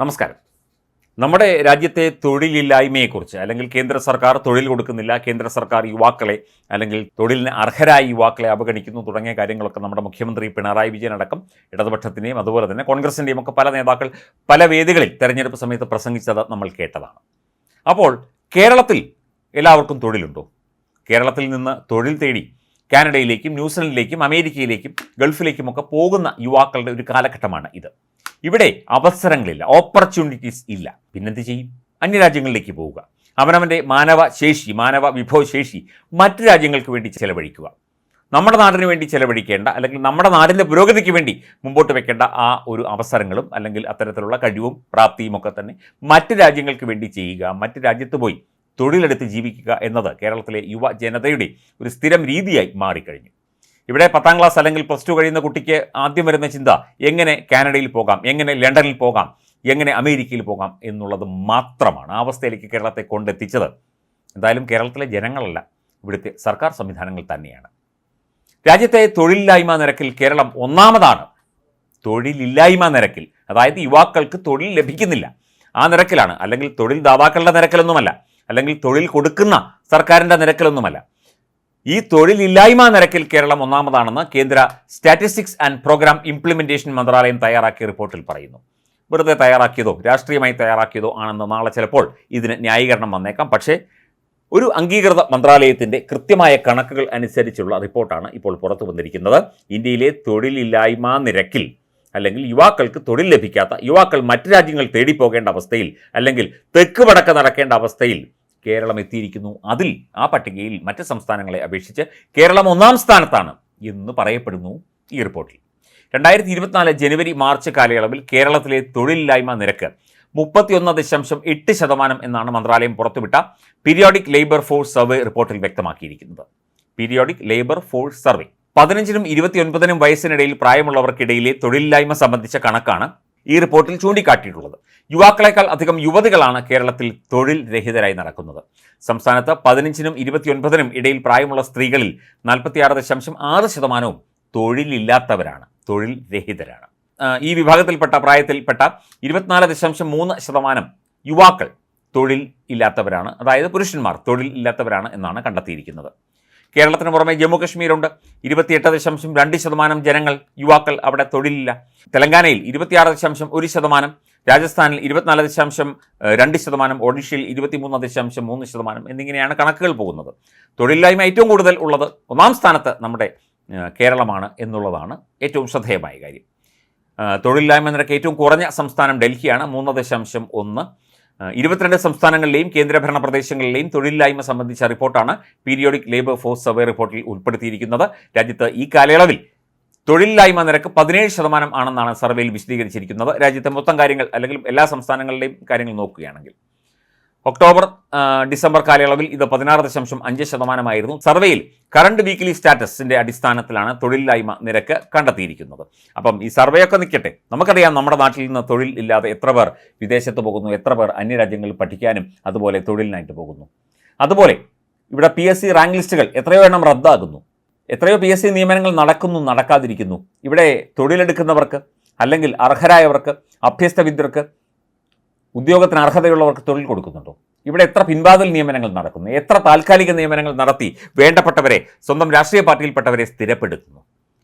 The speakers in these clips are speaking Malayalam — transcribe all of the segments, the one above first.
നമസ്കാരം. നമ്മുടെ രാജ്യത്തെ തൊഴിലില്ലായ്മയെക്കുറിച്ച് അല്ലെങ്കിൽ കേന്ദ്ര സർക്കാർ തൊഴിൽ കൊടുക്കുന്നില്ല കേന്ദ്ര സർക്കാർ യുവാക്കളെ അല്ലെങ്കിൽ തൊഴിലിന് അർഹരായ യുവാക്കളെ അവഗണിക്കുന്നു തുടങ്ങിയ കാര്യങ്ങളൊക്കെ നമ്മുടെ മുഖ്യമന്ത്രി പിണറായി വിജയൻ അടക്കം ഇടതുപക്ഷത്തിന്റെയും അതുപോലെ തന്നെ കോൺഗ്രസിന്റെയും ഒക്കെ പല നേതാക്കൾ പല വേദികളിൽ തെരഞ്ഞെടുപ്പ് സമയത്ത് പ്രസംഗിച്ചത് നമ്മൾ കേട്ടതാണ്. അപ്പോൾ കേരളത്തിൽ എല്ലാവർക്കും തൊഴിലുണ്ടോ? കേരളത്തിൽ നിന്ന് തൊഴിൽ തേടി കാനഡയിലേക്കും ന്യൂസിലൻഡിലേക്കും അമേരിക്കയിലേക്കും ഗൾഫിലേക്കുമൊക്കെ പോകുന്ന യുവാക്കളുടെ ഒരു കാലഘട്ടമാണ് ഇത്. ഇവിടെ അവസരങ്ങളില്ല ഓപ്പർച്യൂണിറ്റീസ് ഇല്ല. പിന്നെന്ത് ചെയ്യും? അന്യരാജ്യങ്ങളിലേക്ക് പോവുക. അവനവന്റെ മാനവ ശേഷി മാനവ വിഭവശേഷി മറ്റ് രാജ്യങ്ങൾക്ക് വേണ്ടി ചെലവഴിക്കുക. നമ്മുടെ നാടിന് വേണ്ടി ചെലവഴിക്കേണ്ട അല്ലെങ്കിൽ നമ്മുടെ നാടിന്റെ പുരോഗതിക്ക് വേണ്ടി മുമ്പോട്ട് വെക്കേണ്ട ആ ഒരു അവസരങ്ങളും അല്ലെങ്കിൽ അത്തരത്തിലുള്ള കഴിവും പ്രാപ്തിയും ഒക്കെ തന്നെ മറ്റ് രാജ്യങ്ങൾക്ക് വേണ്ടി ചെയ്യുക. മറ്റ് രാജ്യത്ത് പോയി തൊഴിലെടുത്ത് ജീവിക്കുക എന്നത് കേരളത്തിലെ യുവജനതയുടെ ഒരു സ്ഥിരം രീതിയായി മാറിക്കഴിഞ്ഞു. ഇവിടെ പത്താം ക്ലാസ് അല്ലെങ്കിൽ പ്ലസ് ടു കഴിയുന്ന കുട്ടിക്ക് ആദ്യം വരുന്ന ചിന്ത എങ്ങനെ കാനഡയിൽ പോകാം? എങ്ങനെ ലണ്ടനിൽ പോകാം? എങ്ങനെ അമേരിക്കയിൽ പോകാം? എന്നുള്ളത് മാത്രമാണ് ആ അവസ്ഥയിലേക്ക് കേരളത്തെ കൊണ്ടെത്തിച്ചത്. എന്തായാലും കേരളത്തിലെ ജനങ്ങളല്ല ഇവിടുത്തെ സർക്കാർ സംവിധാനങ്ങൾ തന്നെയാണ്. രാജ്യത്തെ തൊഴിലില്ലായ്മ നിരക്കിൽ കേരളം ഒന്നാമതാണ്. തൊഴിലില്ലായ്മ നിരക്കിൽ അതായത് യുവാക്കൾക്ക് തൊഴിൽ ലഭിക്കുന്നില്ല. ആ നിരക്കിലാണ് അല്ലെങ്കിൽ തൊഴിൽ ദാതാക്കളുടെ നിരക്കിലൊന്നുമല്ല അല്ലെങ്കിൽ തൊഴിൽ കൊടുക്കുന്ന സർക്കാരിന്റെ നിരക്കിലൊന്നുമല്ല. ഈ തൊഴിലില്ലായ്മ നിരക്കിൽ കേരളം ഒന്നാമതാണെന്ന് കേന്ദ്ര സ്റ്റാറ്റിസ്റ്റിക്സ് ആൻഡ് പ്രോഗ്രാം ഇംപ്ലിമെന്റേഷൻ മന്ത്രാലയം തയ്യാറാക്കിയ റിപ്പോർട്ടിൽ പറയുന്നു. വെറുതെ തയ്യാറാക്കിയതോ രാഷ്ട്രീയമായി തയ്യാറാക്കിയതോ ആണെന്ന് നാളെ ചിലപ്പോൾ ഇതിന് ന്യായീകരണം വന്നേക്കാം. പക്ഷേ ഒരു അംഗീകൃത മന്ത്രാലയത്തിന്റെ കൃത്യമായ കണക്കുകൾ അനുസരിച്ചുള്ള റിപ്പോർട്ടാണ് ഇപ്പോൾ പുറത്തു വന്നിരിക്കുന്നത്. ഇന്ത്യയിലെ തൊഴിലില്ലായ്മ നിരക്കിൽ അല്ലെങ്കിൽ യുവാക്കൾക്ക് തൊഴിൽ ലഭിക്കാത്ത യുവാക്കൾ മറ്റ് രാജ്യങ്ങൾ തേടിപ്പോകേണ്ട അവസ്ഥയിൽ അല്ലെങ്കിൽ തെക്ക് വടക്ക് നടക്കേണ്ട അവസ്ഥയിൽ കേരളം എത്തിയിരിക്കുന്നു. അതിൽ ആ പട്ടികയിൽ മറ്റ് സംസ്ഥാനങ്ങളെ അപേക്ഷിച്ച് കേരളം ഒന്നാം സ്ഥാനത്താണ് എന്ന് പറയപ്പെടുന്നു ഈ റിപ്പോർട്ടിൽ. രണ്ടായിരത്തി ഇരുപത്തിനാല് ജനുവരി മാർച്ച് കാലയളവിൽ കേരളത്തിലെ തൊഴിലില്ലായ്മ നിരക്ക് മുപ്പത്തിയൊന്ന് ദശാംശം എട്ട് ശതമാനം എന്നാണ് മന്ത്രാലയം പുറത്തുവിട്ട പീരിയോഡിക് ലേബർ ഫോഴ്സ് സർവേ റിപ്പോർട്ടിൽ വ്യക്തമാക്കിയിരിക്കുന്നത്. പീരിയോഡിക് ലേബർ ഫോഴ്സ് സർവേ പതിനഞ്ചിനും ഇരുപത്തിയൊൻപതിനും വയസ്സിനിടയിൽ പ്രായമുള്ളവർക്കിടയിലെ തൊഴിലില്ലായ്മ സംബന്ധിച്ച കണക്കാണ് ഈ റിപ്പോർട്ടിൽ ചൂണ്ടിക്കാട്ടിയിട്ടുള്ളത്. യുവാക്കളെക്കാൾ അധികം യുവതികളാണ് കേരളത്തിൽ തൊഴിൽ രഹിതരായി നടക്കുന്നത്. സംസ്ഥാനത്ത് പതിനഞ്ചിനും ഇരുപത്തിയൊൻപതിനും ഇടയിൽ പ്രായമുള്ള സ്ത്രീകളിൽ നാൽപ്പത്തിയാറ് ദശാംശം ആറ് ശതമാനവും തൊഴിലില്ലാത്തവരാണ് തൊഴിൽ രഹിതരാണ്. ഈ വിഭാഗത്തിൽപ്പെട്ട പ്രായത്തിൽപ്പെട്ട ഇരുപത്തിനാല് ദശാംശം മൂന്ന് ശതമാനം യുവാക്കൾ തൊഴിൽ ഇല്ലാത്തവരാണ്. അതായത് പുരുഷന്മാർ തൊഴിൽ ഇല്ലാത്തവരാണ് എന്നാണ് കണ്ടെത്തിയിരിക്കുന്നത്. കേരളത്തിന് പുറമെ ജമ്മുകശ്മീരുണ്ട്. ഇരുപത്തിയെട്ട് ദശാംശം രണ്ട് ശതമാനം ജനങ്ങൾ യുവാക്കൾ അവിടെ തൊഴിലില്ല. തെലങ്കാനയിൽ ഇരുപത്തിയാറ് ദശാംശം ഒരു ശതമാനം രാജസ്ഥാനിൽ ഇരുപത്തിനാല് ദശാംശം രണ്ട് ശതമാനം ഒഡീഷയിൽ ഇരുപത്തിമൂന്ന് ദശാംശം മൂന്ന് ശതമാനം എന്നിങ്ങനെയാണ് കണക്കുകൾ പോകുന്നത്. തൊഴിലില്ലായ്മ ഏറ്റവും കൂടുതൽ ഉള്ളത് ഒന്നാം സ്ഥാനത്ത് നമ്മുടെ കേരളമാണ് എന്നുള്ളതാണ് ഏറ്റവും ശ്രദ്ധേയമായ കാര്യം. തൊഴിലില്ലായ്മ നിരക്ക് ഏറ്റവും കുറഞ്ഞ സംസ്ഥാനം ഡൽഹിയാണ് മൂന്ന് ദശാംശം ഒന്ന്. ഇരുപത്തിരണ്ട് സംസ്ഥാനങ്ങളിലെയും കേന്ദ്രഭരണ പ്രദേശങ്ങളിലെയും തൊഴിലില്ലായ്മ സംബന്ധിച്ച റിപ്പോർട്ടാണ് പീരിയോഡിക് ലേബർ ഫോഴ്സ് സർവേ റിപ്പോർട്ടിൽ ഉൾപ്പെടുത്തിയിരിക്കുന്നത്. രാജ്യത്ത് ഈ കാലയളവിൽ തൊഴിലില്ലായ്മ നിരക്ക് പതിനേഴ് ശതമാനം ആണെന്നാണ് സർവേയിൽ വിശദീകരിച്ചിരിക്കുന്നത്. രാജ്യത്തെ മൊത്തം കാര്യങ്ങൾ അല്ലെങ്കിൽ എല്ലാ സംസ്ഥാനങ്ങളുടെയും കാര്യങ്ങൾ നോക്കുകയാണെങ്കിൽ. ഒക്ടോബർ ഡിസംബർ കാലയളവിൽ ഇത് പതിനാറ് ദശാംശം അഞ്ച് ശതമാനമായിരുന്നു. സർവേയിൽ കറണ്ട് വീക്കിലി സ്റ്റാറ്റസിന്റെ അടിസ്ഥാനത്തിലാണ് തൊഴിലില്ലായ്മ നിരക്ക് കണ്ടെത്തിയിരിക്കുന്നത്. അപ്പം ഈ സർവേ ഒക്കെ നിൽക്കട്ടെ. നമുക്കറിയാം നമ്മുടെ നാട്ടിൽ നിന്ന് തൊഴിൽ ഇല്ലാതെ എത്ര പേർ വിദേശത്ത് പോകുന്നു എത്ര പേർ അന്യരാജ്യങ്ങളിൽ പഠിക്കാനും അതുപോലെ തൊഴിലിനായിട്ട് പോകുന്നു. അതുപോലെ ഇവിടെ പി എസ് സി റാങ്ക് ലിസ്റ്റുകൾ എത്രയോ എണ്ണം റദ്ദാകുന്നു. എത്രയോ പി എസ് സി നിയമനങ്ങൾ നടക്കുന്നു നടക്കാതിരിക്കുന്നു. ഇവിടെ തൊഴിലെടുക്കുന്നവർക്ക് അല്ലെങ്കിൽ അർഹരായവർക്ക് അഭ്യസ്ത വിദ്യർക്ക് ഉദ്യോഗത്തിന് അർഹതയുള്ളവർക്ക് തൊഴിൽ കൊടുക്കുന്നുണ്ടോ? ഇവിടെ എത്ര പിൻവാതിൽ നിയമനങ്ങൾ നടക്കുന്നു? എത്ര താൽക്കാലിക നിയമനങ്ങൾ നടത്തി വേണ്ടപ്പെട്ടവരെ സ്വന്തം രാഷ്ട്രീയ പാർട്ടിയിൽപ്പെട്ടവരെ സ്ഥിരപ്പെടുത്തുന്നു?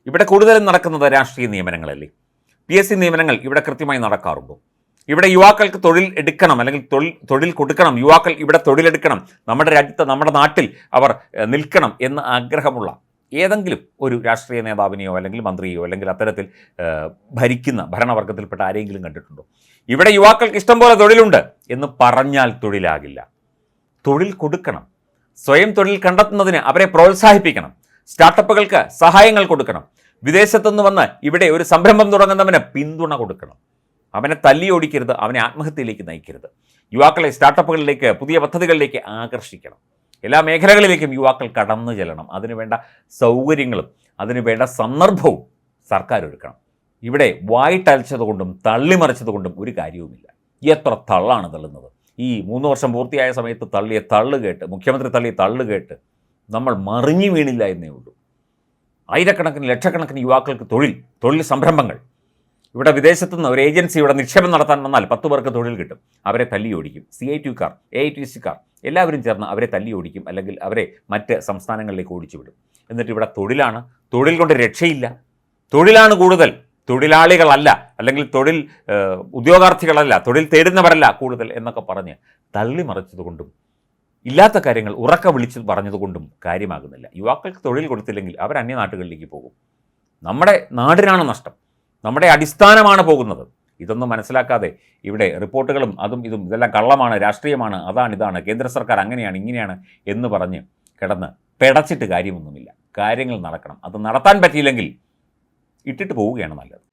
ഇവിടെ കൂടുതലും നടക്കുന്നത് രാഷ്ട്രീയ നിയമനങ്ങളല്ലേ? പി എസ് സി നിയമനങ്ങൾ ഇവിടെ കൃത്യമായി നടക്കാറുണ്ടോ? ഇവിടെ യുവാക്കൾക്ക് തൊഴിൽ എടുക്കണം അല്ലെങ്കിൽ തൊഴിൽ തൊഴിൽ കൊടുക്കണം യുവാക്കൾ ഇവിടെ തൊഴിലെടുക്കണം നമ്മുടെ രാജ്യത്ത് നമ്മുടെ നാട്ടിൽ അവർ നിൽക്കണം എന്ന് ആഗ്രഹമുള്ള ഏതെങ്കിലും ഒരു രാഷ്ട്രീയ നേതാവിനെയോ അല്ലെങ്കിൽ മന്ത്രിയോ അല്ലെങ്കിൽ അത്തരത്തിൽ ഭരിക്കുന്ന ഭരണവർഗത്തിൽപ്പെട്ട ആരെങ്കിലും കണ്ടിട്ടുണ്ടോ? ഇവിടെ യുവാക്കൾക്ക് ഇഷ്ടം പോലെ തൊഴിലുണ്ട് എന്ന് പറഞ്ഞാൽ തൊഴിലാകില്ല. തൊഴിൽ കൊടുക്കണം. സ്വയം തൊഴിൽ കണ്ടെത്തുന്നതിന് അവരെ പ്രോത്സാഹിപ്പിക്കണം. സ്റ്റാർട്ടപ്പുകൾക്ക് സഹായങ്ങൾ കൊടുക്കണം. വിദേശത്തുനിന്ന് വന്ന് ഇവിടെ ഒരു സംരംഭം തുടങ്ങുന്നവന് പിന്തുണ കൊടുക്കണം. അവനെ തല്ലിയോടിക്കരുത് അവനെ ആത്മഹത്യയിലേക്ക് നയിക്കരുത്. യുവാക്കളെ സ്റ്റാർട്ടപ്പുകളിലേക്ക് പുതിയ പദ്ധതികളിലേക്ക് ആകർഷിക്കണം. എല്ലാ മേഖലകളിലേക്കും യുവാക്കൾ കടന്നു ചെല്ലണം. അതിനുവേണ്ട സൗകര്യങ്ങളും അതിനുവേണ്ട സന്ദർഭവും സർക്കാർ ഒരുക്കണം. ഇവിടെ വായിട്ടലച്ചതുകൊണ്ടും തള്ളിമറിച്ചതുകൊണ്ടും ഒരു കാര്യവുമില്ല. എത്ര തള്ളാണ് തള്ളുന്നത്. ഈ മൂന്ന് വർഷം പൂർത്തിയായ സമയത്ത് തള്ളിയ തള്ളു കേട്ട് മുഖ്യമന്ത്രി തള്ളിയ തള്ളു കേട്ട് നമ്മൾ മറിഞ്ഞു വീണില്ല എന്നേ ഉള്ളൂ. ആയിരക്കണക്കിന് ലക്ഷക്കണക്കിന് യുവാക്കൾക്ക് തൊഴിൽ തൊഴിൽ സംരംഭങ്ങൾ ഇവിടെ വിദേശത്തു നിന്ന് ഒരു ഏജൻസി ഇവിടെ നിക്ഷേപം നടത്താൻ വന്നാൽ പത്ത് പേർക്ക് തൊഴിൽ കിട്ടും. അവരെ തല്ലി ഓടിക്കും സി ഐ കാർ എ ഐ ടി സി കാർ എല്ലാവരും ചേർന്ന് അവരെ തല്ലി ഓടിക്കും അല്ലെങ്കിൽ അവരെ മറ്റ് സംസ്ഥാനങ്ങളിലേക്ക് ഓടിച്ചു വിടും എന്നിട്ട് ഇവിടെ തൊഴിലാണ്. തൊഴിൽ കൊണ്ട് രക്ഷയില്ല. തൊഴിലാണ് കൂടുതൽ. തൊഴിലാളികളല്ല. അല്ലെങ്കിൽ തൊഴിൽ ഉദ്യോഗാർത്ഥികളല്ല. തൊഴിൽ തേടുന്നവരല്ല കൂടുതൽ എന്നൊക്കെ പറഞ്ഞ് തള്ളിമറിച്ചതുകൊണ്ടും ഇല്ലാത്ത കാര്യങ്ങൾ ഉറക്ക വിളിച്ചു പറഞ്ഞതുകൊണ്ടും കാര്യമാകുന്നില്ല. യുവാക്കൾക്ക് തൊഴിൽ കൊടുത്തില്ലെങ്കിൽ അവർ അന്യനാട്ടുകളിലേക്ക് പോകും. നമ്മുടെ നാടിനാണ് നഷ്ടം. നമ്മുടെ അടിസ്ഥാനമാണ് പോകുന്നത്. ഇതൊന്നും മനസ്സിലാക്കാതെ ഇവിടെ റിപ്പോർട്ടുകളും അതും ഇതും ഇതെല്ലാം കള്ളമാണ് രാഷ്ട്രീയമാണ് അതാണ് ഇതാണ് കേന്ദ്ര സർക്കാർ അങ്ങനെയാണ് ഇങ്ങനെയാണ് എന്ന് പറഞ്ഞ് കിടന്ന് പെടച്ചിട്ട് കാര്യമൊന്നുമില്ല. കാര്യങ്ങൾ നടക്കണം. അത് നടത്താൻ പറ്റിയില്ലെങ്കിൽ ഇട്ടിട്ട് പോവുകയാണ് നല്ലത്.